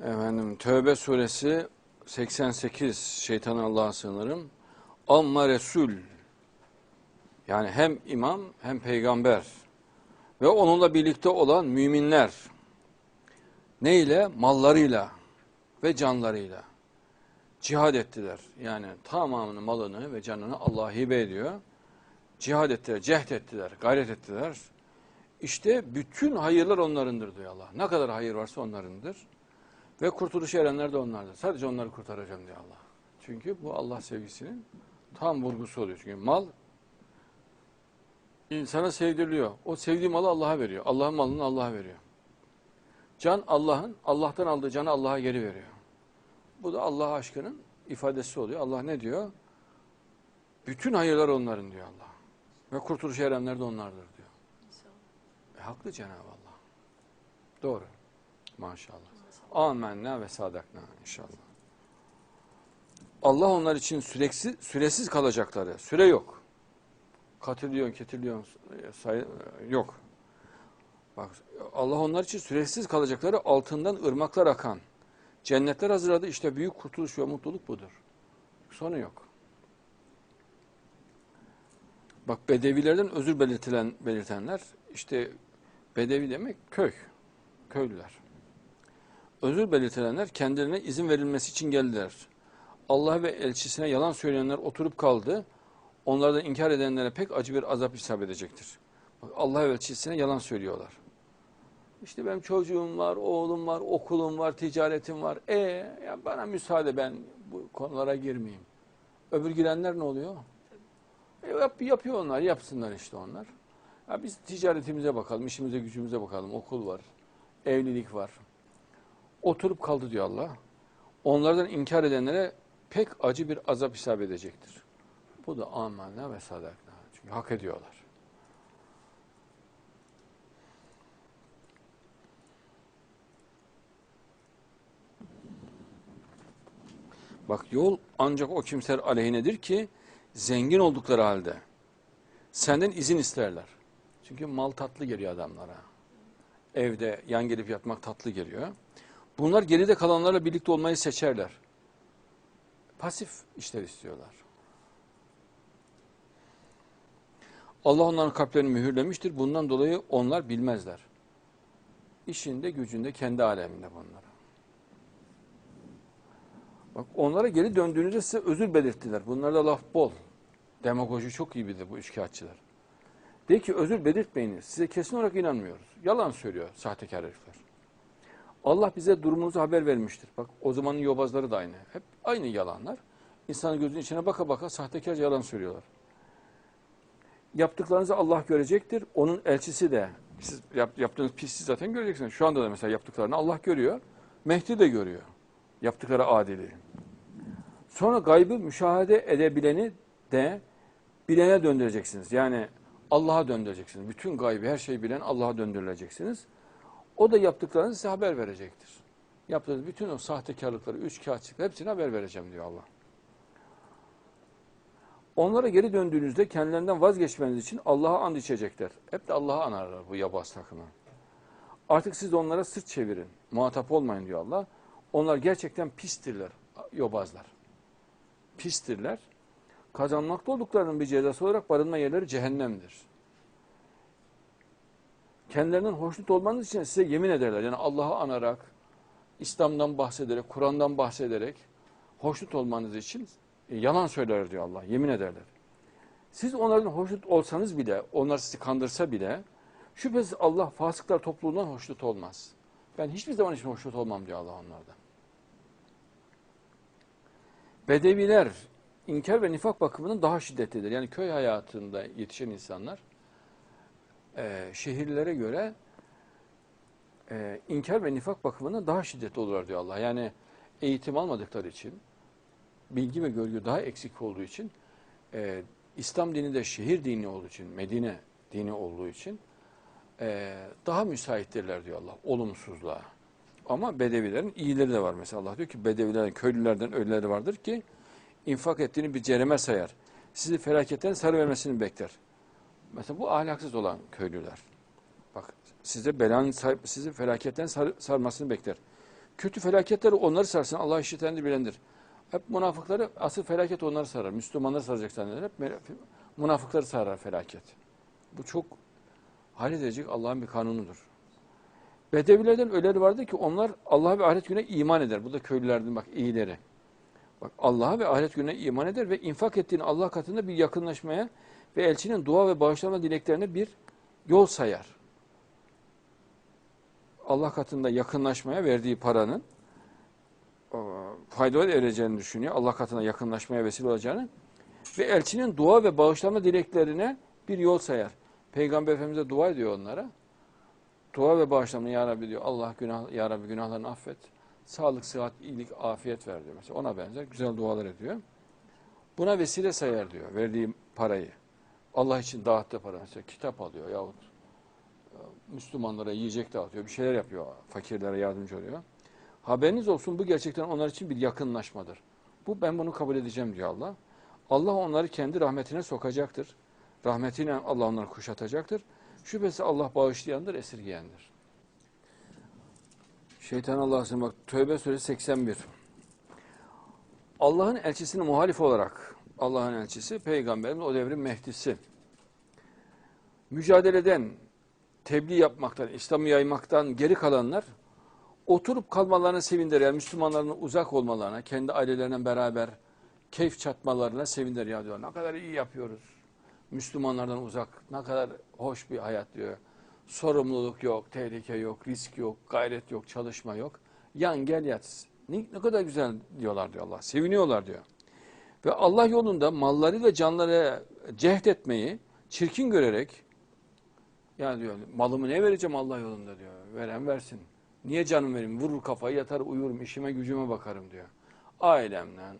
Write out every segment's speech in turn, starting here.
Efendim Tövbe suresi 88 şeytan Allah'a sığınırım. Amma Resul yani hem imam hem peygamber ve onunla birlikte olan müminler neyle? Mallarıyla ve canlarıyla cihad ettiler. Yani tamamını malını ve canını Allah'a hibe ediyor. Cihad ettiler, cehd ettiler, gayret ettiler. İşte bütün hayırlar onlarındır diyor Allah. Ne kadar hayır varsa onlarındır. Ve kurtuluş erenler de onlardır. Sadece onları kurtaracağım diyor Allah. Çünkü bu Allah sevgisinin tam vurgusu oluyor. Çünkü mal insana sevdiriliyor. O sevdiği malı Allah'a veriyor. Allah'ın malını Allah'a veriyor. Can Allah'ın, Allah'tan aldığı canı Allah'a geri veriyor. Bu da Allah aşkının ifadesi oluyor. Allah ne diyor? Bütün hayırlar onların diyor Allah. Ve kurtuluş erenler de onlardır diyor. E, haklı Cenab-ı Allah. Doğru. Maşallah. Amenna ve sadakna inşallah. Allah onlar için süreksiz, süresiz kalacakları, süre yok. Katılyon, ketiliyon say, yok. Bak Allah onlar için süresiz kalacakları altından ırmaklar akan. Cennetler hazırladı işte büyük kurtuluş ve mutluluk budur. Sonu yok. Bak bedevilerden özür belirtilen belirtenler işte bedevi demek köy, köylüler. Özür belirtilenler kendilerine izin verilmesi için geldiler. Allah ve elçisine yalan söyleyenler oturup kaldı. Onlardan inkar edenlere pek acı bir azap hesap edecektir. Allah ve elçisine yalan söylüyorlar. İşte benim çocuğum var, oğlum var, okulum var, ticaretim var. E ya bana müsaade ben bu konulara girmeyeyim. Öbür girenler ne oluyor? E, yap, yapıyor onlar, yapsınlar işte onlar. Ya biz ticaretimize bakalım, işimize gücümüze bakalım. Okul var, evlilik var. Oturup kaldı diyor Allah. Onlardan inkar edenlere pek acı bir azap hesap edecektir. Bu da amanna ve sadakna. Çünkü hak ediyorlar. Bak yol ancak o kimseler aleyhinedir ki zengin oldukları halde senden izin isterler. Çünkü mal tatlı geliyor adamlara. Evde yan gelip yatmak tatlı geliyor. Bunlar geride kalanlarla birlikte olmayı seçerler. Pasif işler istiyorlar. Allah onların kalplerini mühürlemiştir. Bundan dolayı onlar bilmezler. İşinde gücünde kendi aleminde bunlar. Bak onlara geri döndüğünüzde size özür belirttiler. Bunlarda laf bol. Demagoji çok iyi bilir bu üçkağıtçılar. De ki özür belirtmeyiniz. Size kesin olarak inanmıyoruz. Yalan söylüyor sahtekar herifler. Allah bize durumunuzu haber vermiştir. Bak o zamanın yobazları da aynı. Hep aynı yalanlar. İnsanın gözünün içine baka baka sahtekarca yalan söylüyorlar. Yaptıklarınızı Allah görecektir. Onun elçisi de siz yap, yaptığınız pisliği zaten göreceksiniz. Şu anda da mesela yaptıklarını Allah görüyor. Mehdi de görüyor. Yaptıkları adili. Sonra gaybı müşahede edebileni de bilene döndüreceksiniz. Yani Allah'a döndüreceksiniz. Bütün gaybı, her şeyi bilen Allah'a döndürüleceksiniz. O da yaptıklarınızı size haber verecektir. Yaptığınız bütün o sahtekarlıkları, üç kağıtçılıkları hepsine haber vereceğim diyor Allah. Onlara geri döndüğünüzde kendilerinden vazgeçmeniz için Allah'a and içecekler. Hep de Allah'a anarlar bu yabaz takımı. Artık siz onlara sırt çevirin. Muhatap olmayın diyor Allah. Onlar gerçekten pistirler, yobazlar. Pistirler. Kazanmakta olduklarının bir cezası olarak barınma yerleri cehennemdir. Kendilerinden hoşnut olmanız için size yemin ederler. Yani Allah'ı anarak, İslam'dan bahsederek, Kur'an'dan bahsederek hoşnut olmanız için e, yalan söyler diyor Allah. Yemin ederler. Siz onlardan hoşnut olsanız bile, onlar sizi kandırsa bile şüphesiz Allah fasıklar topluluğundan hoşnut olmaz. Ben hiçbir zaman için hoşnut olmam diyor Allah onlardan. Bedeviler inkar ve nifak bakımından daha şiddetlidir. Yani köy hayatında yetişen insanlar e, şehirlere göre e, inkar ve nifak bakımından daha şiddetli olurlar diyor Allah. Yani eğitim almadıkları için, bilgi ve görgü daha eksik olduğu için, e, İslam dini de şehir dini olduğu için, Medine dini olduğu için e, daha müsaittirler diyor Allah, olumsuzluğa. Ama bedevilerin iyileri de var. Mesela Allah diyor ki bedevilerin, köylülerden öyleleri vardır ki infak ettiğini bir cereme sayar. Sizi felaketten sarıvermesini bekler. Mesela bu ahlaksız olan köylüler. Bak size belanın sizi felaketten sar, sarmasını bekler. kötü felaketleri onları sarsın. Allah işitendir, bilendir. Hep münafıkları, asıl felaket onları sarar. Müslümanları saracak zanneder. Hep münafıkları sarar felaket. Bu çok halledecek Allah'ın bir kanunudur. Bedevilerden öyleleri vardı ki onlar Allah'a ve ahiret gününe iman eder. Bu da köylülerden bak iyileri. Bak Allah'a ve ahiret gününe iman eder ve infak ettiğini Allah katında bir yakınlaşmaya ve elçinin dua ve bağışlama dileklerine bir yol sayar. Allah katında yakınlaşmaya verdiği paranın faydalı ereceğini düşünüyor. Allah katına yakınlaşmaya vesile olacağını ve elçinin dua ve bağışlama dileklerine bir yol sayar. Peygamber Efendimiz'e dua ediyor onlara. Dua ve bağışlama ya Rabbi diyor. Allah günah ya Rabbi günahlarını affet. Sağlık, sıhhat, iyilik, afiyet ver diyor. Mesela ona benzer güzel dualar ediyor. Buna vesile sayar diyor verdiği parayı. Allah için dağıttığı para mesela kitap alıyor yahut e, Müslümanlara yiyecek dağıtıyor. Bir şeyler yapıyor. Fakirlere yardımcı oluyor. Haberiniz olsun bu gerçekten onlar için bir yakınlaşmadır. Bu ben bunu kabul edeceğim diyor Allah. Allah onları kendi rahmetine sokacaktır. Rahmetiyle Allah onları kuşatacaktır. Şüphesiz Allah bağışlayandır, esirgeyendir. Şeytan Allah'ın bak Tövbe suresi 81. Allah'ın elçisine muhalif olarak Allah'ın elçisi peygamberin o devrin mehdisi. Mücadeleden, tebliğ yapmaktan, İslam'ı yaymaktan geri kalanlar oturup kalmalarına sevindir. Yani Müslümanların uzak olmalarına, kendi ailelerinden beraber keyif çatmalarına sevindir ya diyor. Ne kadar iyi yapıyoruz. Müslümanlardan uzak, ne kadar hoş bir hayat diyor. Sorumluluk yok, tehlike yok, risk yok, gayret yok, çalışma yok. Yan gel yat. Ne, ne kadar güzel diyorlar diyor Allah. Seviniyorlar diyor. Ve Allah yolunda mallarıyla canları cehd etmeyi çirkin görerek yani diyor malımı ne vereceğim Allah yolunda diyor. Veren versin. Niye canım vereyim? Vurur kafayı yatar uyurum işime gücüme bakarım diyor. Ailemden,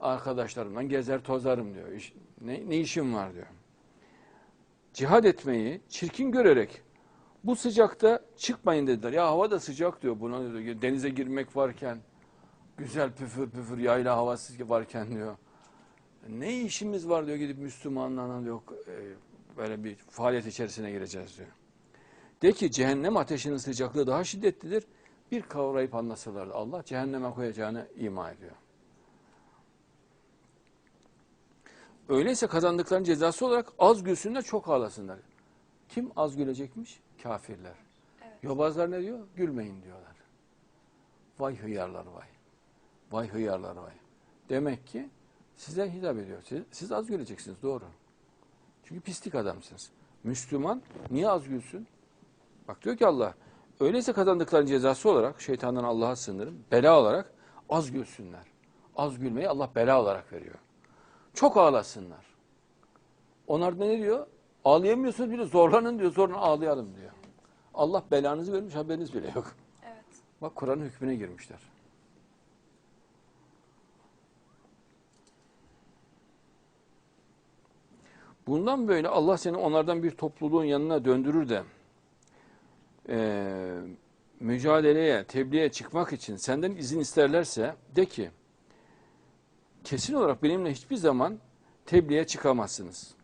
arkadaşlarımdan gezer tozarım diyor. İş- ne, ne işim var diyor. Cihad etmeyi çirkin görerek bu sıcakta çıkmayın dediler. Ya hava da sıcak diyor buna diyor. Denize girmek varken güzel püfür püfür yayla havası varken diyor. Ne işimiz var diyor gidip Müslümanlarla diyor e, böyle bir faaliyet içerisine gireceğiz diyor. De ki cehennem ateşinin sıcaklığı daha şiddetlidir. Bir kavrayıp anlasalardı Allah cehenneme koyacağını ima ediyor. Öyleyse kazandıklarının cezası olarak az gülsünler çok ağlasınlar. Kim az gülecekmiş? Kafirler. Evet. Yobazlar ne diyor? Gülmeyin diyorlar. Vay hıyarlar vay. Vay hıyarlar vay. Demek ki size hitap ediyor. Siz, siz az güleceksiniz doğru. Çünkü pislik adamsınız. Müslüman niye az gülsün? Bak diyor ki Allah öyleyse kazandıkların cezası olarak şeytandan Allah'a sığınırım. Bela olarak az gülsünler. Az gülmeyi Allah bela olarak veriyor. Çok ağlasınlar. Onlar da ne diyor? Ağlayamıyorsunuz bile zorlanın diyor. Zorla ağlayalım diyor. Allah belanızı vermiş haberiniz bile yok. Evet. Bak Kur'an'ın hükmüne girmişler. Bundan böyle Allah seni onlardan bir topluluğun yanına döndürür de eee, mücadeleye, tebliğe çıkmak için senden izin isterlerse de ki kesin olarak benimle hiçbir zaman tebliğe çıkamazsınız.